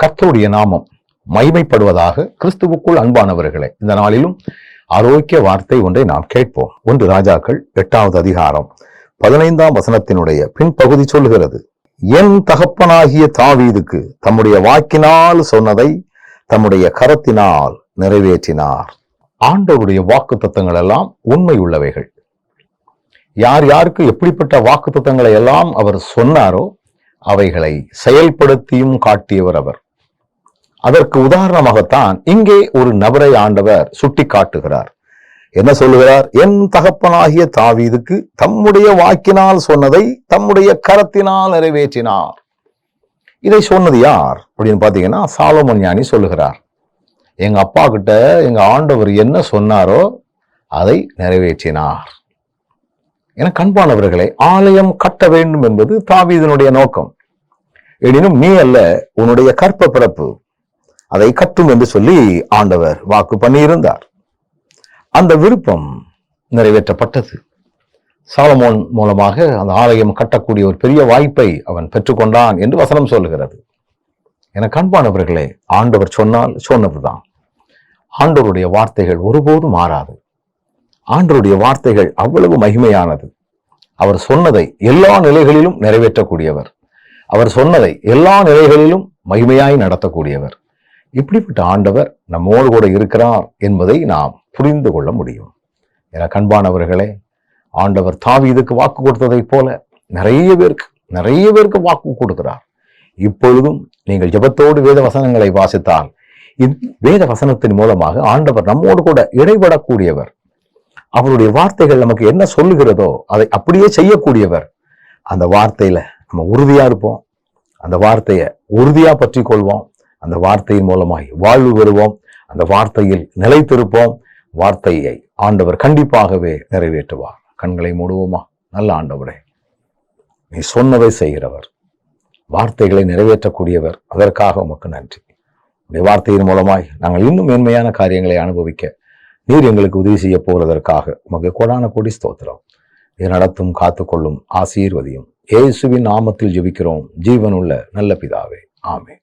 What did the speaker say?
கர்த்தருடைய நாமம் மைமைப்படுவதாக கிறிஸ்துவுக்குள் அன்பானவர்களே இந்த நாளிலும் ஆரோக்கிய வார்த்தை ஒன்றை நாம் கேட்போம். ஒன்று ராஜாக்கள் எட்டாவது அதிகாரம் பதினைந்தாம் வசனத்தினுடைய பின்பகுதி சொல்லுகிறது என் தகப்பனாகிய தாவீதுக்கு தம்முடைய வாக்கினால் சொன்னதை தம்முடைய கரத்தினால் நிறைவேற்றினார். ஆண்டவருடைய வாக்கு தத்தங்கள் எல்லாம் உண்மை உள்ளவைகள். யார் யாருக்கு எப்படிப்பட்ட வாக்கு தத்தங்களை எல்லாம் அவர் சொன்னாரோ அவைகளை செயல்படுத்தியும் காட்டியவர் அவர். அதற்கு உதாரணமாகத்தான் இங்கே ஒரு நபரை ஆண்டவர் சுட்டி காட்டுகிறார் என்ன சொல்லுகிறார்? என் தகப்பனாகிய தாவீதுக்கு தம்முடைய வாக்கினால் சொன்னதை தம்முடைய கரத்தினால் நிறைவேற்றினார். இதை சொன்னது யார் அப்படின்னு பார்த்தீங்கன்னா சாலமன் ஞானி சொல்லுகிறார். எங்க அப்பா கிட்ட எங்க ஆண்டவர் என்ன சொன்னாரோ அதை நிறைவேற்றினார். என கண்பானவர்களை ஆலயம் கட்ட வேண்டும் என்பது தாவீதனுடைய நோக்கம். எனினும் நீ அல்ல உன்னுடைய கற்ப பிறப்பு அதை கட்டும் என்று சொல்லி ஆண்டவர் வாக்கு பண்ணியிருந்தார். அந்த விருப்பம் நிறைவேற்றப்பட்டது. சாலமோன் மூலமாக அந்த ஆலயம் கட்டக்கூடிய ஒரு பெரிய வாய்ப்பை அவன் பெற்றுக்கொண்டான் என்று வசனம் சொல்லுகிறது. என கண்பானவர்களே ஆண்டவர் சொன்னால் சொன்னதுதான். ஆண்டவருடைய வார்த்தைகள் ஒருபோதும் மாறாது. ஆண்டவருடைய வார்த்தைகள் அவ்வளவு மகிமையானது. அவர் சொன்னதை எல்லா நிலைகளிலும் நிறைவேற்றக்கூடியவர். அவர் சொன்னதை எல்லா நிலைகளிலும் மகிமையாய் நடத்தக்கூடியவர். இப்படிப்பட்ட ஆண்டவர் நம்மோடு கூட இருக்கிறார் என்பதை நாம் புரிந்து கொள்ள முடியும். என கண்பானவர்களே ஆண்டவர் தாவீதுக்கு வாக்கு கொடுத்ததைப் போல நிறைய பேருக்கு நிறைய பேருக்கு வாக்கு கொடுக்கிறார். இப்பொழுதும் நீங்கள் ஜெபத்தோடு வேத வசனங்களை வாசித்தால் வேத வசனத்தின் மூலமாக ஆண்டவர் நம்மோடு கூட இடைபடக்கூடியவர். அவருடைய வார்த்தைகள் நமக்கு என்ன சொல்லுகிறதோ அதை அப்படியே செய்யக்கூடியவர். அந்த வார்த்தையில நம்ம உறுதியா இருப்போம். அந்த வார்த்தையை உறுதியா பற்றி கொள்வோம். அந்த வார்த்தையின் மூலமாய் வாழ்வு பெறுவோம். அந்த வார்த்தையில் நிலைத்திருப்போம். வார்த்தையை ஆண்டவர் கண்டிப்பாகவே நிறைவேற்றுவார். கண்களை மூடுவோமா? நல்ல ஆண்டவரே நீ சொன்னதை செய்கிறவர் வார்த்தைகளை நிறைவேற்றக்கூடியவர். அதற்காக உமக்கு நன்றி. உடைய வார்த்தையின் மூலமாய் நாங்கள் இன்னும் மேன்மையான காரியங்களை அனுபவிக்க நீர் எங்களுக்கு உதவி செய்ய போவதற்காக உமக்கு கொடான கொடி ஸ்தோத்திரம். நீர் நடத்தும் காத்துக்கொள்ளும் ஆசீர்வதியும். இயேசுவின் நாமத்தில் ஜெபிக்கிறோம். ஜீவனுள்ள நல்ல பிதாவே. ஆமே